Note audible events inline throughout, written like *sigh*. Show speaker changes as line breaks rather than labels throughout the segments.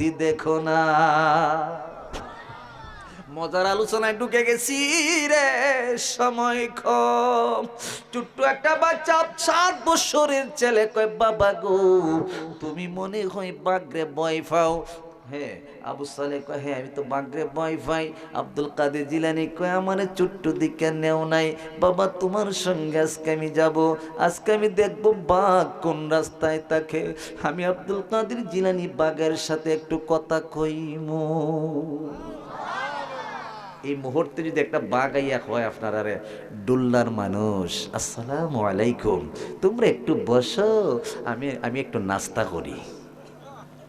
মূর্তি দেখো না। মজার আলোচনায় ঢুকে গেছি রে, সময় কম। টুট্টু একটা বাচ্চা, সাত বছরের ছেলে। কয়, বাবা গো, তুমি মনে হয় বাগরে বয় পাও। হ্যাঁ আবু সালে কয় হ্যাঁ আমি তো বাগরে বয় পাই আব্দুল কাদের জিলানি কয়, আমার ছোট্ট দিকে নেও নাই। বাবা, তোমার সঙ্গে আজকে আমি যাব। আজকে আমি দেখব বাঘ কোন রাস্তায় থাকে। আমি আব্দুল কাদের জিলানি বাঘের সাথে একটু কথা কইমু। এই মুহূর্তে যদি একটা বাঘ আইয়া হয় আপনার আরে ডুল্লার মানুষ, আসসালামু আলাইকুম। তোমরা একটু বসো, আমি আমি একটু নাস্তা করি।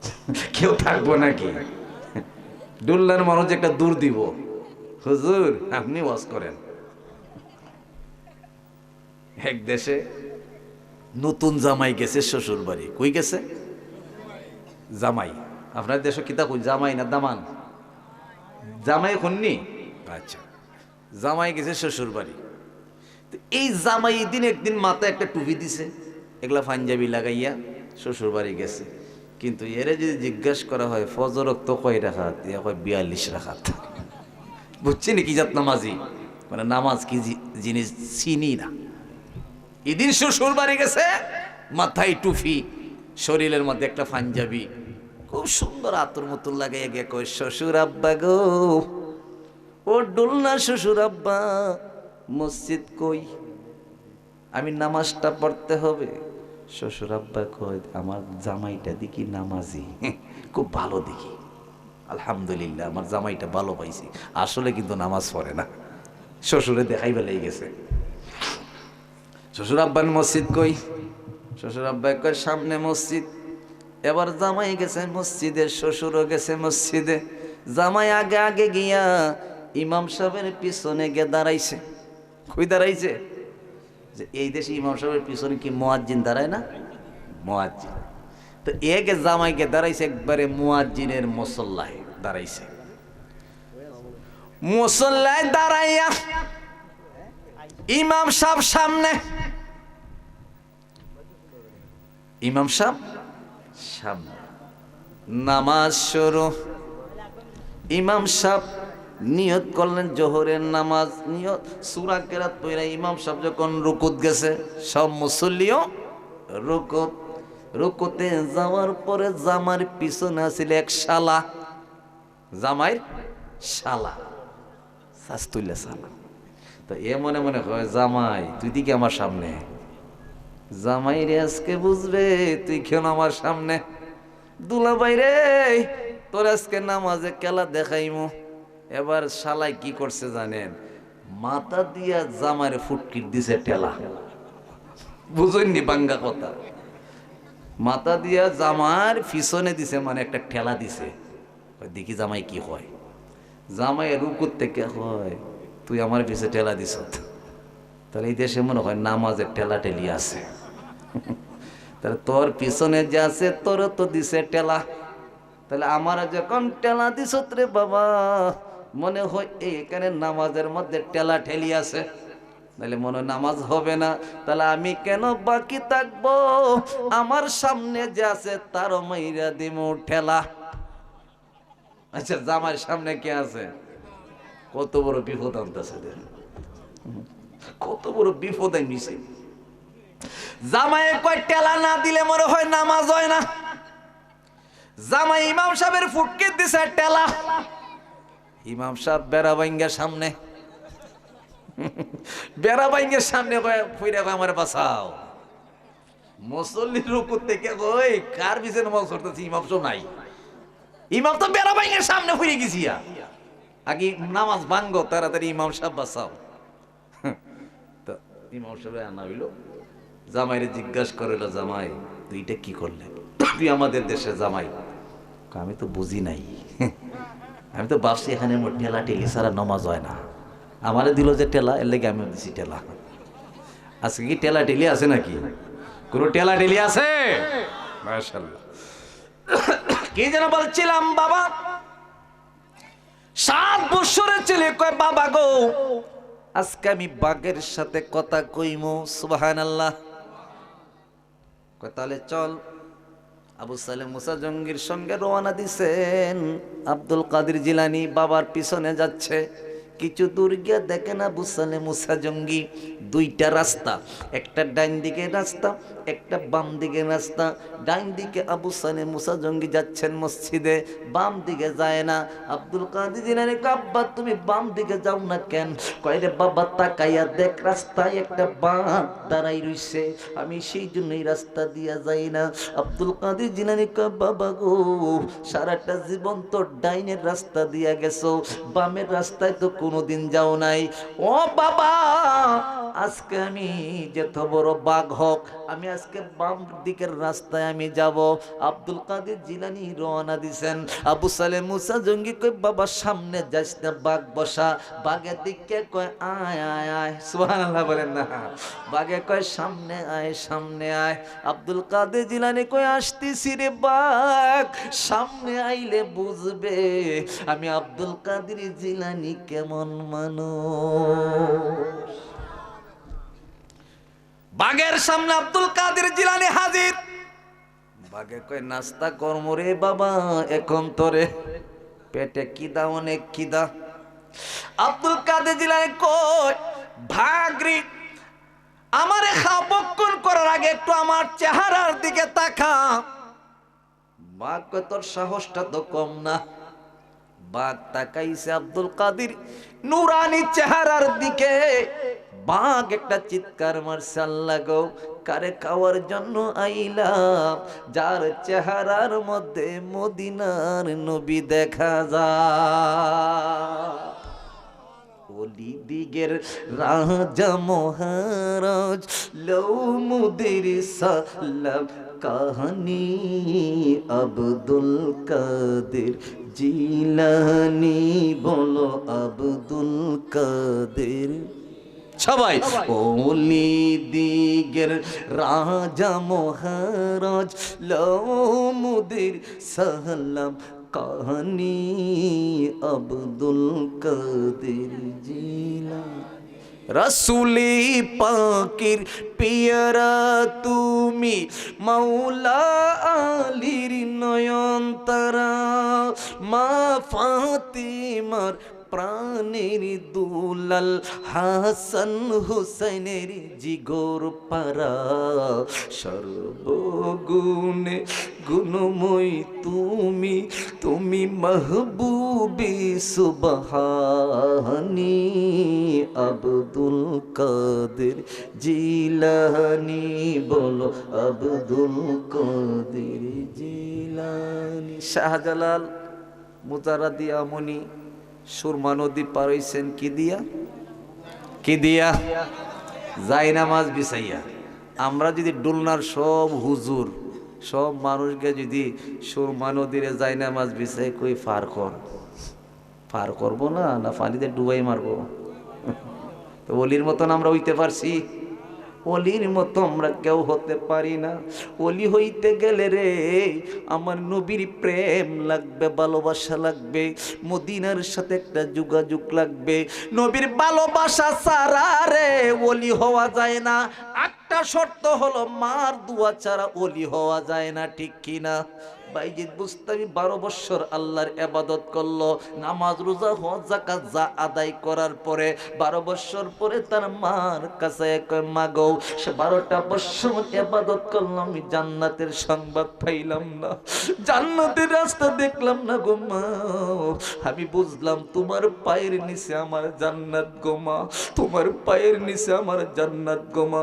*laughs* কেউ থাকব নাকি? ডুল্লার মানুষ একটা দূর দিব। হুজুর, আপনি ওয়াজ করেন। এক দেশে নতুন জামাই গেছে শ্বশুর বাড়ি কই গেছে? জামাই। আপনার দেশে কিতা কই? জামাই না দামান? জামাই খুননি? আচ্ছা। জামাই গেছে শ্বশুর বাড়ি তো এই জামাই দিন একদিন মাথায় একটা টুপি দিছে। এগুলা পাঞ্জাবি লাগাইয়া শ্বশুর বাড়ি গেছে। কিন্তু এরে যদি জিজ্ঞাসা করা হয় ফজরক তো কয় রাখাত ইয়া কয়, বিয়াল্লিশ রাখাত বুঝছেন কি জাত নামাজি? মানে নামাজ কি জিনিস চিনি না। এদিন শ্বশুর বাড়ি গেছে, মাথায় টুফি শরীরের মধ্যে একটা পাঞ্জাবি। খুব সুন্দর আতর মতন লাগে গিয়ে কয়, শ্বশুর আব্বা গো, ও ডোলনা শ্বশুর আব্বা, মসজিদ কই? আমি নামাজটা পড়তে হবে। শ্বশুর আব্বা কয়, আমার জামাইটা দেখি নামাজি। *laughs* খুব ভালো দেখি। আলহামদুলিল্লাহ, আমার জামাইটা ভালো পাইছি। আসলে কিন্তু নামাজ পড়ে না। শ্বশুরে দেখাই বেলাই গেছে। শ্বশুর আব্বান মসজিদ কই? শ্বশুর আব্বা কয়, সামনে মসজিদ। এবার জামাই গেছে মসজিদে, শ্বশুরও গেছে মসজিদে। জামাই আগে আগে গিয়া ইমাম সাহেবের পিছনে গিয়ে দাঁড়াইছে। কই দাঁড়াইছে? যে এই দেশে ইমাম সাহেবের পিছনে কি মোয়াজ্জিন দাঁড়ায় না? মোয়াজ্জিন। তো একে জামাইকে দাঁড়াইছে একবারে মুয়াজ্জিনের মুসল্লায় দাঁড়াইছে। মুসল্লায় দাঁড়াইয়া ইমাম সাহেব সামনে। ইমাম সাহেব সামনে। নামাজ শুরু। ইমাম সাহেব নিয়ত করলেন জোহরের নামাজ, নিয়ত। সুরা কেরাত পইরা ইমাম সাহেব যখন রুকুত গেছে, সব মুসল্লিও রুকুত। রুকুতে যাওয়ার পরে জামার পিছনে আছিল এক শালা। জামাইর শালা। শাস্তুল্লা শালা। তো এ মনে মনে হয়, জামাই, তুই দিকে আমার সামনে। জামাই রে, আজকে বুঝবে, তুই কেন আমার সামনে? দুলা বাইরে তোর আজকে নামাজে কেলা দেখাইমু? এবার শালাই কি করছে জানেন? মাথা দিয়া জামারে ফুটকিট দিছে টেলা বুঝুননি বাঙ্গা কথা? মাথা দিয়া জামার পিছনে দিছে মানে একটা ঠেলা দিছে। দেখি জামাই কি হয় জামাই রুকুর থেকে হয় তুই আমার পিছে ঠেলা দিস তাহলে এই দেশে মনে হয় নামাজের ঠেলা ঠেলি আছে। তাহলে তোর পিছনে যে আছে তোর তো দিছে টেলা তাহলে আমার যখন টেলা দিস রে বাবা মনে হয় এখানে নামাজের মধ্যে টেলা ঠেলি আছে। তাহলে মনে নামাজ হবে না। তাহলে আমি কেন বাকি থাকব? আমার সামনে যে আছে তারও মাইরা দিমু ঠেলা। আচ্ছা জামার সামনে কে আছে? কত বড় বিপদ আনতেছে কত বড় বিপদ মিশে। জামাইয়ে কয় টেলা না দিলে মনে হয় নামাজ হয় না? জামাই ইমাম সাহেবের ফুটকে দিছে টেলা ইমাম সাহেব বেড়া বাইঙ্গের সামনে। বেড়া বাইঙ্গের সামনে কয় আমার বাঁচাও। মুসল্লির রুকু থেকে কই, কার পিছনে নামাজ পড়তেছি ইমাম সব নাই। ইমাম তো বেড়া বাইঙ্গের সামনে ফুইরে গেছিয়া আগে নামাজ ভাঙ্গো, তাড়াতাড়ি ইমাম সাহেব বাঁচাও। তো ইমাম সাহেব আনা হইল। জামাইরে জিজ্ঞাসা করিল জামাই, তুই এটা কি করলে? তুই আমাদের দেশে জামাই। আমি তো বুঝি নাই। আমি তো বাসি এখানে মোট ঠেলা টেলি ছাড়া নমাজ হয় না। আমারে দিল যে টেলা এর লেগে আমি দিছি টেলা আজকে কি টেলা টেলি আছে নাকি? কোনো টেলা টেলি আছে? কি যেন বলছিলাম বাবা? সাত বছরের ছেলে কয়, বাবা গো, আজকে আমি বাঘের সাথে কথা কইমু সুবাহান আল্লাহ তাহলে চল। আবু সালে মুসা জঙ্গির সঙ্গে রওনা দিছেন। আব্দুল কাদির জিলানি বাবার পিছনে যাচ্ছে। কিছু দূর গিয়ে দেখেন আবু সালে মুসা জঙ্গি দুইটা রাস্তা, একটা ডাইন দিকে রাস্তা একটা বাম দিকে রাস্তা ডাইন দিকে আবু সালেম মুসা জঙ্গি যাচ্ছেন মসজিদে, বাম দিকে যায় না। আব্দুল কাদের আব্বা, তুমি বাম দিকে যাও না কেন? কয় রে বাবা, তাকাইয়া দেখ, রাস্তায় একটা বাঘ দাঁড়াই রইছে। আমি সেই জন্যই রাস্তা দিয়া যাই না। আব্দুল কাদের জিলানি বাবা গো, সারাটা জীবন তো ডাইনের রাস্তা দিয়া গেছো, বামের রাস্তায় তো কোনোদিন যাও নাই। ও বাবা, আজকে আমি যত বড় বাঘ হোক, আমি আজকে বাম দিকের রাস্তায় আমি যাব। আব্দুল কাদের জিলানি রওনা দিছেন। আবু সালেম মুসা জঙ্গি কই বাবা, সামনে যাস না, বাঘ বসা। বাঘের দিকে কয়, আয় আয় আয়। সুবহানাল্লাহ বলেন না। বাঘে কয়, সামনে আয় সামনে আয়। আব্দুল কাদের জিলানি কয়, আসতেছি রে বাঘ, সামনে আইলে বুঝবে আমি আব্দুল কাদের জিলানি কেমন মানুষ। বাঘের সামনে আব্দুল কাদের জিলানি হাজির। বাঘে কয় নাস্তা কর্ম রে বাবা এখন তোরে পেটে কিদা অনেক কিদা আব্দুল কাদের জিলানি কয় ভাগরি আমারে খাপক্ষণ করার আগে একটু আমার চেহারার দিকে তাকা বাঘ কয় তোর সাহসটা তো কম না। বাঘ তাকাইছে আব্দুল কাদির। নুরানি চেহারার দিকে বাঘ একটা চিৎকার মারছে, আল্লাহ গো, কারে খাওয়ার জন্য আইলাম? যার চেহারার মধ্যে মদিনার নবী দেখা যায়। ওলি দিগের রাজা মহারাজ, লৌমুদের সালাম কাহানি আব্দুল কাদের জিলানি বলো আব্দুল কাদের। সবাই। ওলি দিগের রাজা মহারাজ লৌমুদের সালাম কাহানি আব্দুল কাদের জিলা রসুলি পাকির পিয়ারা তুমি মৌলা আলির নয়ন তারা মা ফাতিমার প্রাণের দুলাল হাসান হুসেনের জিগর পারা সর্বগুণে গুণময় তুমি তুমি মাহবুবি সুবহানি আব্দুল কাদের জিলানি বলো আব্দুল কাদের জিলানি শাহজালাল মুজারাদি আমনি সুরমা নদী পার হইছেন কি দিয়া? কি দিয়া? যাই নামাজ বিছাইয়া। আমরা যদি ডুলনার সব হুজুর, সব মানুষকে যদি সুরমা নদীরে যাই নামাজ বিছাই কই ফার কর? ফার করব না? না পানিতে ডুবাই মারবো? তো অলির মতন আমরা উইতে পারছি? অলির মতো আমরা কেউ হতে পারি না। অলি হইতে গেলে রে, আমার নবীর প্রেম লাগবে, ভালোবাসা লাগবে, মদিনার সাথে একটা যোগাযোগ লাগবে। নবীর ভালোবাসা সারা রে অলি হওয়া যায় না। একটা শর্ত হলো, মার দুয়া ছাড়া অলি হওয়া যায় না, ঠিক কিনা জান্নাতের সংবাদ পাইলাম না। জান্নাতের রাস্তা দেখলাম না গো মা, আমি বুঝলাম তোমার পায়ের নিচে আমার জান্নাত গোমা তোমার পায়ের নিচে আমার জান্নাত গো মা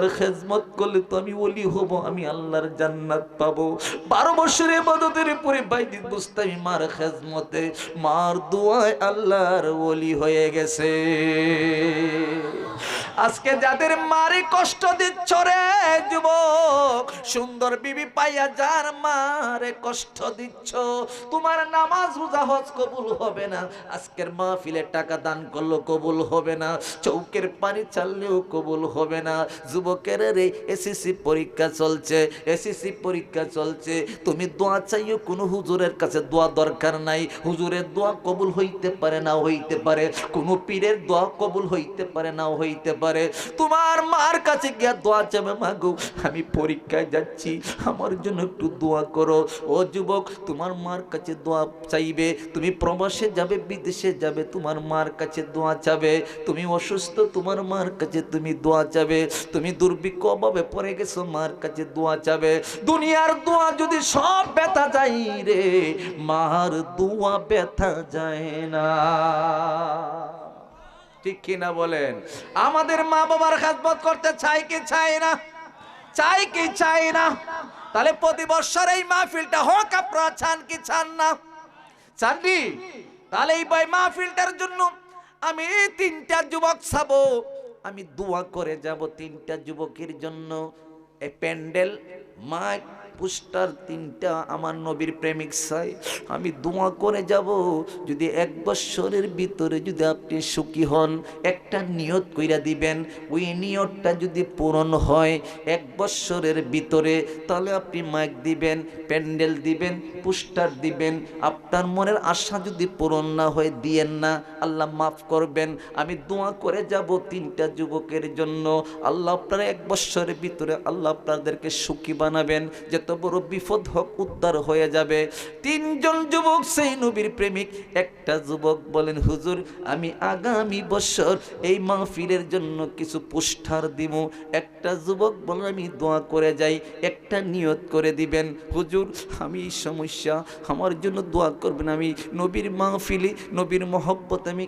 তোমার খেজমত করলে তো আমি ওলি হব, আমি আল্লাহর জান্নাত পাবো। বারো বছরে মাদতের পরে বাইদি বুঝতে আমি মার খেজমতে, মার দোয়ায় আল্লাহর ওলি হয়ে গেছে। আজকে যাদের মারে কষ্ট দিচ্ছ রে যুবক সুন্দর বিবি পাইয়া যার মারে কষ্ট দিচ্ছ, তোমার নামাজ রোজা হজ কবুল হবে না, আজকের মাহফিলে টাকা দান করল কবুল হবে না, চৌকের পানি চাললেও কবুল হবে না যুবক যুবকের রে এসএসসি পরীক্ষা চলছে, এসএসসি পরীক্ষা চলছে, তুমি দোয়া চাইও কোনো হুজুরের কাছে দোয়া দরকার নাই, হুজুরের দোয়া কবুল হইতে পারে না হইতে পারে, কোনো পীরের দোয়া কবুল হইতে পারে না হইতে পারে, তোমার মার কাছে গিয়া দোয়া চাবে মাগো আমি পরীক্ষায় যাচ্ছি। আমার জন্য একটু দোয়া করো। ও যুবক, তোমার মার কাছে দোয়া চাইবে। তুমি প্রবাসে যাবে, বিদেশে যাবে, তোমার মার কাছে দোয়া চাবে। তুমি অসুস্থ, তোমার মার কাছে তুমি দোয়া চাবে। তুমি দুর্ভিক্ষ অভাবে পড়ে গেছো, মার কাছে দোয়া চাবে। দুনিয়ার দোয়া যদি সব ব্যথা যায় রে, মার দোয়া ব্যথা যায় না। ঠিক কিনা বলেন? আমাদের মা বাবার খাজমত করতে চাই কি চাই না? চাই কি চাই না? তাহলে প্রতি বছর এই মাহফিলটা হোক, আপনারা চান কি চান না? চাননি? তাহলে এই বই মাহফিলটার জন্য আমি তিনটা যুবক ছাবো। আমি দোয়া করে যাব তিনটা যুবকের জন্য। এই প্যান্ডেল মাইক পোস্টার তিনটা আমার নবীর প্রেমিক চাই। আমি দোয়া করে যাব, যদি এক বছরের ভিতরে যদি আপনি সুখী হন, একটা নিয়ত কইরা দিবেন, ওই নিয়তটা যদি পূরণ হয় এক বছরের ভিতরে, তাহলে আপনি মাইক দিবেন, প্যান্ডেল দিবেন, পোস্টার দিবেন। আপনার মনের আশা যদি পূরণ না হয়, দিয়েন না, আল্লাহ মাফ করবেন। আমি দোয়া করে যাব তিনটা যুবকের জন্য। আল্লাহ আপনারা এক বছরের ভিতরে আল্লাহ আপনাদেরকে সুখী বানাবেন। যত বড় বিপদ হোক উদ্ধার হয়ে যাবে। তিনজন যুবক, সেই নবীর প্রেমিক। একটা যুবক বলেন, হুজুর, আমি আগামী বছর এই মাহফিলের জন্য কিছু পোস্টার দিব একটা যুবক বলেন, আমি দোয়া করে যাই, একটা নিয়ত করে দিবেন। হুজুর, আমি সমস্যা, আমার জন্য দোয়া করবেন। আমি নবীর মাহফিলি, নবীর মহব্বত আমি